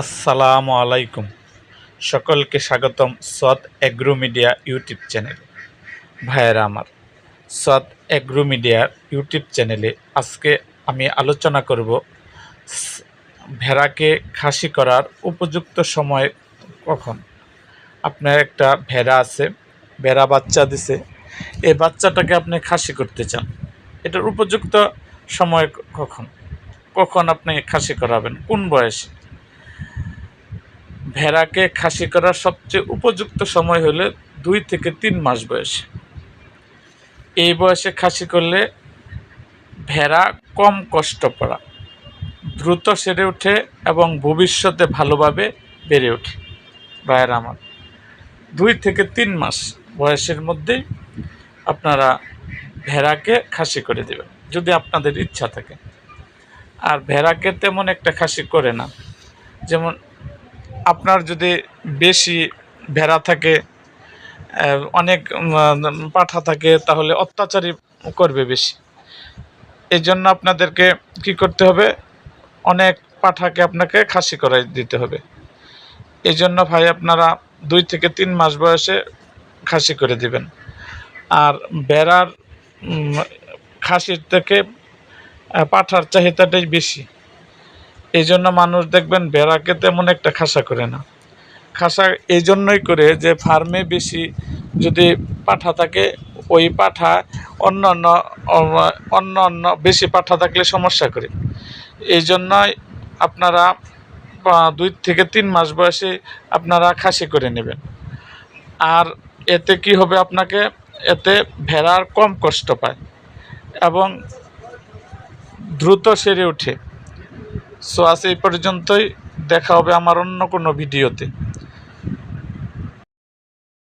আসসালামু আলাইকুম। সকলকে স্বাগতম সৎ অ্যাগ্রো মিডিয়া ইউটিউব চ্যানেল। ভাইয়েরা আমার, সৎ অ্যাগ্রো মিডিয়ার ইউটিউব চ্যানেলে আজকে আমি আলোচনা করব ভেড়াকে খাসি করার উপযুক্ত সময় কখন? আপনার একটা ভেড়া আছে, ভেড়া বাচ্চা দিছে, এই বাচ্চাটাকে আপনি খাসি করতে চান, এটার উপযুক্ত সময় কখন? কখন আপনি খাসি করাবেন? কোন বয়সে? ভেড়াকে খাসি করার সবচেয়ে উপযুক্ত সময় হলে দুই থেকে তিন মাস বয়সে। এই বয়সে খাসি করলে ভেড়া কম কষ্ট পড়া, দ্রুত সেরে ওঠে এবং ভবিষ্যতে ভালোভাবে বেড়ে ওঠে। ভাইয়ের আমার, দুই থেকে তিন মাস বয়সের মধ্যেই আপনারা ভেড়াকে খাসি করে দেবেন, যদি আপনাদের ইচ্ছা থাকে। আর ভেড়াকে তেমন একটা খাসি করে না, যেমন আপনার যদি বেশি ভেড়া থাকে অনেক পাঠা থাকে, তাহলে অত্যাচারী করবে বেশি। এই জন্য আপনাদেরকে কি করতে হবে? অনেক পাঠাকে আপনাকে খাসি করাই দিতে হবে। এই জন্য ভাই, আপনারা দুই থেকে তিন মাস বয়সে খাসি করে দিবেন। আর বেড়ার খাসির থেকে পাঠার চাহিদাটাই বেশি। এই জন্য মানুষ দেখবেন ভেড়াকে তেমন একটা খাসা করে না। খাসা এই জন্যই করে যে ফার্মে বেশি যদি পাঠা থাকে, ওই পাঠা অন্য অন্য অন্য অন্য বেশি পাঠা থাকলে সমস্যা করে। এই জন্যই আপনারা দুই থেকে তিন মাস বয়সে আপনারা খাসি করে নেবেন। আর এতে কি হবে আপনাকে? এতে ভেড়ার কম কষ্ট পায় এবং দ্রুত সেরে ওঠে। সো আজ এই পর্যন্তই। দেখা হবে আমার অন্য কোনো ভিডিওতে।